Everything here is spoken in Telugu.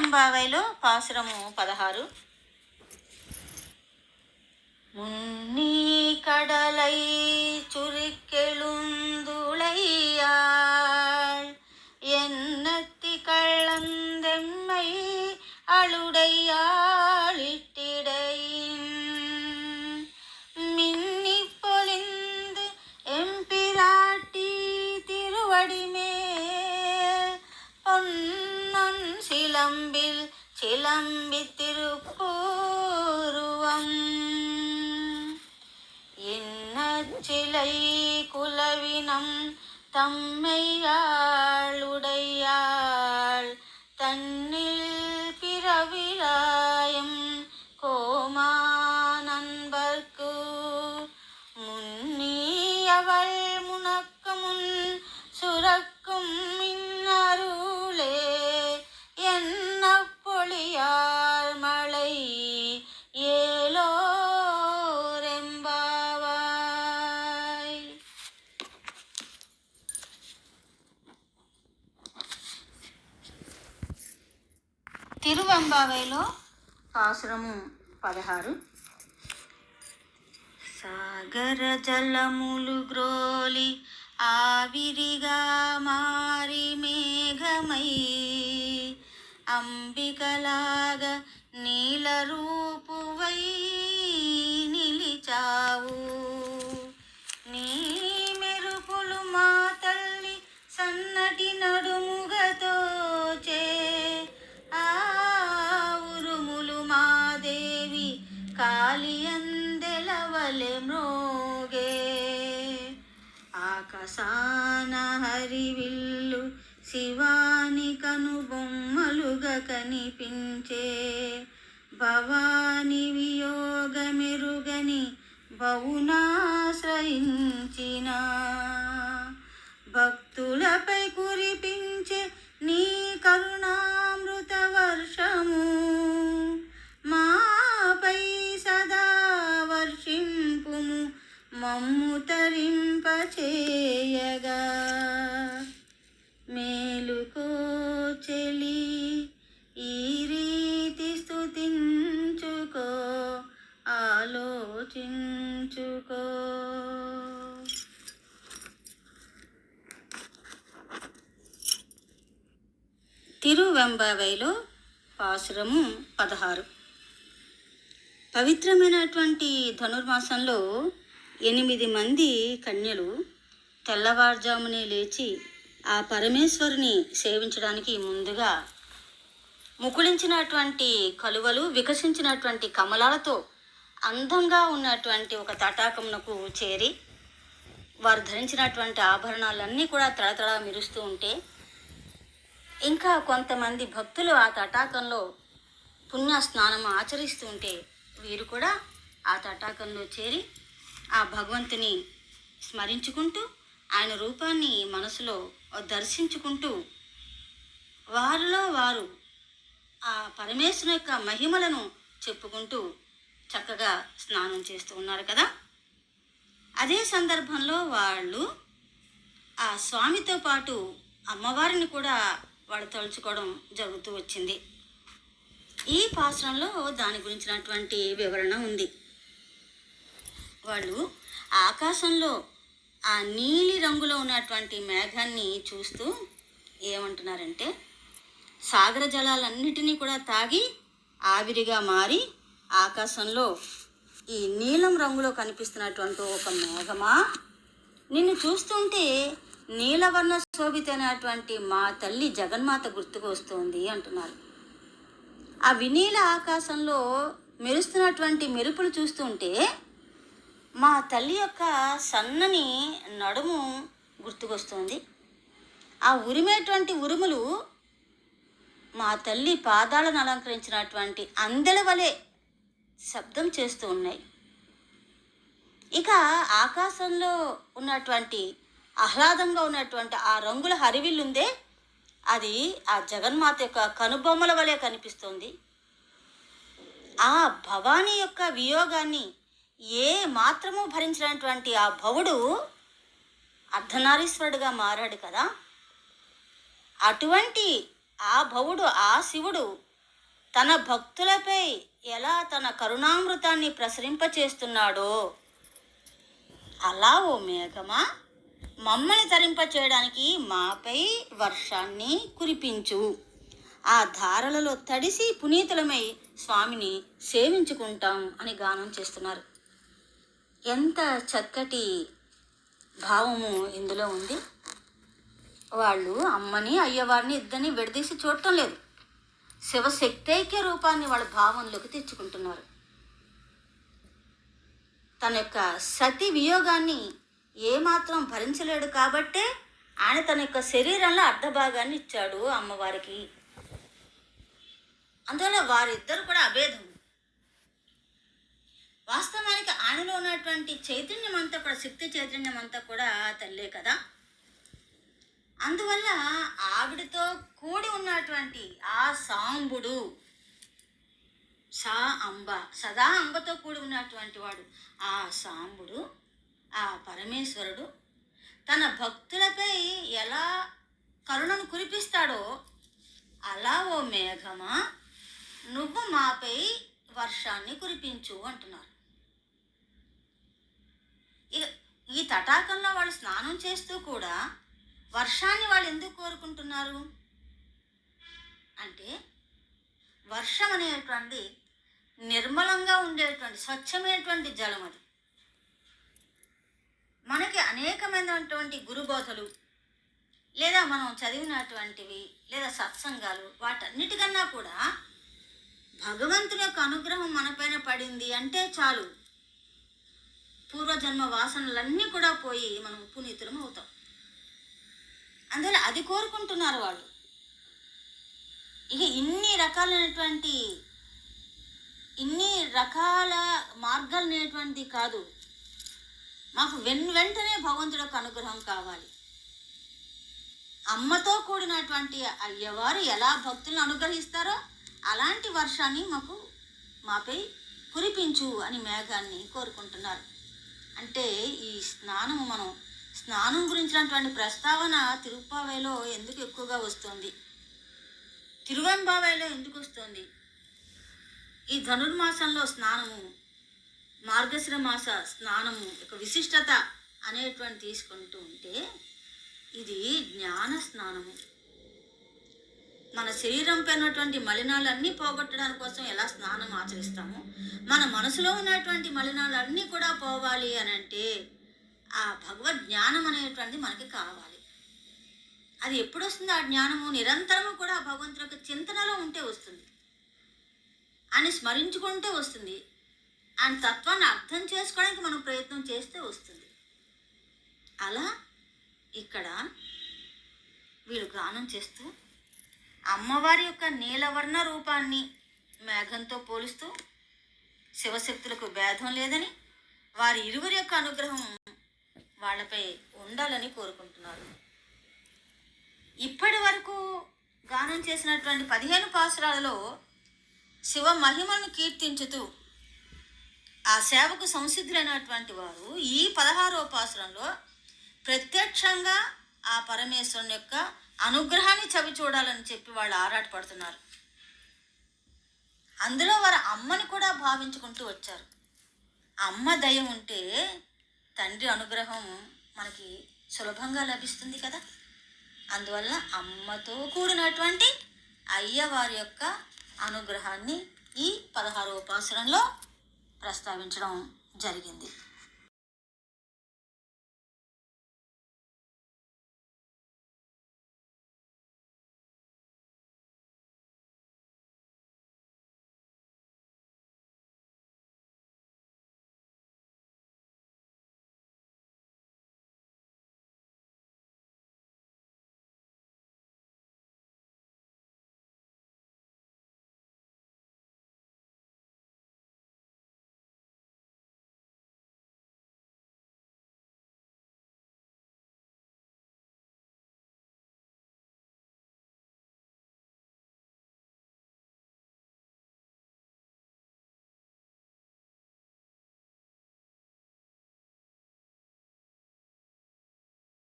తిరువెంబావైలో పాసురము పదహారు முன்னீ கடலை சுருக்கெழுந்துளையாள் என்னத்தி கள்ளந்தெம்மை அளுடையாளிட்டிடையின் இன்னச்சிலை குலவினம் தம்மையாளுடையாள் தன்னில் తిరువంబావైలో పాసురము పదహారు. సాగర జలములు గ్రోలి ఆవిరిగా మారి మేఘమై అంబికలాగ నీల ఆకాశాన హరివిల్లు శివాని కనుబొమ్మలుగా కనిపించే భవాని వియోగ మెరుగని తిరువెంబావైలో పాసురము పదహారు. పవిత్రమైనటువంటి ధనుర్మాసంలో ఎనిమిది మంది కన్యలు తెల్లవారుజామునే లేచి ఆ పరమేశ్వరుని సేవించడానికి ముందుగా ముకుళించినటువంటి కలువలు వికసించినటువంటి కమలాలతో అందంగా ఉన్నటువంటి ఒక తటాకమునకు చేరి వారు ధరించినటువంటి ఆభరణాలన్నీ కూడా తడతడా మెరుస్తూ ఉంటే ఇంకా కొంతమంది భక్తులు ఆ తటాకంలో పుణ్య స్నానం ఆచరిస్తూ ఉంటే వీరు కూడా ఆ తటాకంలో చేరి ఆ భగవంతుని స్మరించుకుంటూ ఆయన రూపాన్ని మనసులో దర్శించుకుంటూ వారిలో వారు ఆ పరమేశ్వరుని యొక్క మహిమలను చెప్పుకుంటూ చక్కగా స్నానం చేస్తూ ఉన్నారు కదా. అదే సందర్భంలో వాళ్ళు ఆ స్వామితో పాటు అమ్మవారిని కూడా వాళ్ళు తలుచుకోవడం జరుగుతూ వచ్చింది. ఈ పాశ్రంలో దాని గురించినటువంటి వివరణ ఉంది. వాళ్ళు ఆకాశంలో ఆ నీలి రంగులో ఉన్నటువంటి మేఘాన్ని చూస్తూ ఏమంటున్నారంటే సాగర జలాలన్నిటినీ కూడా తాగి ఆవిరిగా మారి ఆకాశంలో ఈ నీలం రంగులో కనిపిస్తున్నటువంటి ఒక మేఘమా? నిన్ను చూస్తుంటే నీలవర్ణ శోభితైనటువంటి మా తల్లి జగన్మాత గుర్తుకు వస్తుంది అంటున్నారు. ఆ వినీల ఆకాశంలో మెరుస్తున్నటువంటి మెరుపులు చూస్తుంటే మా తల్లి యొక్క సన్నని నడుము గుర్తుకొస్తుంది ఆ ఉరిమేటువంటి ఉరుములు మా తల్లి పాదాలను అలంకరించినటువంటి అందెల వలె శబ్దం చేస్తూ ఉన్నాయి. ఇక ఆకాశంలో ఉన్నటువంటి ఆహ్లాదంగా ఉన్నటువంటి ఆ రంగుల హరివిల్లుందే అది ఆ జగన్మాత యొక్క కనుబొమ్మల వలె కనిపిస్తుంది. ఆ భవానీ యొక్క వియోగాన్ని ఏ మాత్రము భరించినటువంటి ఆ భవుడు అర్ధనారీశ్వరుడుగా మారాడు కదా. అటువంటి ఆ భవుడు ఆ శివుడు తన భక్తులపై ఎలా తన కరుణామృతాన్ని ప్రసరింపచేస్తున్నాడో అలా ఓ మేఘమా మమ్మల్ని తరింప చేయడానికి మాపై వర్షాన్ని కురిపించు. ఆ ధారలలో తడిసి పునీతులమై స్వామిని సేవించుకుంటాం అని గానం చేస్తున్నారు. ఎంత చక్కటి భావము ఇందులో ఉంది. వాళ్ళు అమ్మని అయ్యవారిని ఇద్దరిని విడదీసి చూడటం లేదు. శివశక్తైక్య రూపాన్ని వాళ్ళ భావంలోకి తెచ్చుకుంటున్నారు. తన యొక్క సతి వియోగాన్ని ఏమాత్రం భరించలేడు కాబట్టే ఆయన తన యొక్క శరీరంలో అర్ధభాగాన్ని ఇచ్చాడు అమ్మవారికి. అందువల్ల వారిద్దరు కూడా అభేదం. వాస్తవానికి ఆయనలో ఉన్నటువంటి చైతన్యం అంతా కూడా శక్తి చైతన్యం అంతా కూడా తల్లే కదా. అందువల్ల ఆవిడతో కూడి ఉన్నటువంటి ఆ సాంబుడు సా అంబ సదా అంబతో కూడి ఉన్నటువంటి వాడు ఆ సాంబుడు ఆ పరమేశ్వరుడు తన భక్తులపై ఎలా కరుణను కురిపిస్తాడో అలా ఓ మేఘమా నువ్వు మాపై వర్షాన్ని కురిపించు అంటున్నారు. ఈ తటాకంలో వాళ్ళు స్నానం చేస్తూ కూడా వర్షాన్ని వాళ్ళు ఎందుకు కోరుకుంటున్నారు? అంటే వర్షం అనేటువంటి నిర్మలంగా ఉండేటువంటి స్వచ్ఛమైనటువంటి జలం అది. మనకి అనేకమైనటువంటి గురుబోధలు లేదా మనం చదివినటువంటివి లేదా సత్సంగాలు వాటన్నిటికన్నా కూడా భగవంతుని యొక్క అనుగ్రహం మనపైన పడింది అంటే చాలు. పూర్వజన్మ వాసనలన్నీ కూడా పోయి మనం పునీతులం అవుతాం. అందువల్ల అది కోరుకుంటున్నారు వాళ్ళు. ఇక ఇన్ని రకాలైనటువంటి ఇన్ని రకాల మార్గాలు అనేటువంటిది కాదు. మాకు వెన్ వెంటనే భగవంతుడి యొక్క అనుగ్రహం కావాలి. అమ్మతో కూడినటువంటి అయ్యవారు ఎలా భక్తులను అనుగ్రహిస్తారో అలాంటి వర్షాన్ని మాకు మాపై కురిపించు అని మేఘాన్ని కోరుకుంటున్నారు. అంటే ఈ స్నానము మనం స్నానం గురించినటువంటి ప్రస్తావన తిరుప్పావైలో ఎందుకు ఎక్కువగా వస్తుంది? తిరువెంబావైలో ఎందుకు వస్తుంది? ఈ ధనుర్మాసంలో స్నానము మార్గశిర మాస స్నానము యొక్క విశిష్టత అనేటువంటి తీసుకుంటూ ఉంటే ఇది జ్ఞాన స్నానము. మన శరీరం పైనటువంటి మలినాలన్నీ పోగొట్టడానికి కోసం ఎలా స్నానం ఆచరిస్తామో? మన మనసులో ఉన్నటువంటి మలినాలన్నీ కూడా పోవాలి అని అంటే ఆ భగవద్ జ్ఞానం అనేటువంటిది మనకి కావాలి. అది ఎప్పుడు వస్తుంది? ఆ జ్ఞానము నిరంతరము కూడా భగవంతుడి యొక్క చింతనలో ఉంటే వస్తుంది. అని స్మరించుకుంటే వస్తుంది. ఆయన తత్వాన్ని అర్థం చేసుకోవడానికి మనం ప్రయత్నం చేస్తే వస్తుంది. అలా ఇక్కడ వీళ్ళు గానం చేస్తూ అమ్మవారి యొక్క నీలవర్ణ రూపాన్ని మేఘంతో పోలుస్తూ శివశక్తులకు భేదం లేదని వారి ఇరువురి యొక్క అనుగ్రహం వాళ్ళపై ఉండాలని కోరుకుంటున్నారు. ఇప్పటి వరకు గానం చేసినటువంటి పదిహేను పాసురాలలో శివ మహిమను కీర్తించుతూ ఆ సేవకు సంసిద్ధులైనటువంటి వారు ఈ పదహారో పాసురంలో ప్రత్యక్షంగా ఆ పరమేశ్వరుని యొక్క అనుగ్రహాన్ని చవి చూడాలని చెప్పి వాళ్ళు ఆరాటపడుతున్నారు. అందులో వారు అమ్మని కూడా భావించుకుంటూ వచ్చారు. అమ్మ దయ ఉంటే తండ్రి అనుగ్రహం మనకి సులభంగా లభిస్తుంది కదా. అందువల్ల అమ్మతో కూడినటువంటి అయ్యవారి యొక్క అనుగ్రహాన్ని ఈ పదహారో ఉపాసనలో ప్రస్తావించడం జరిగింది.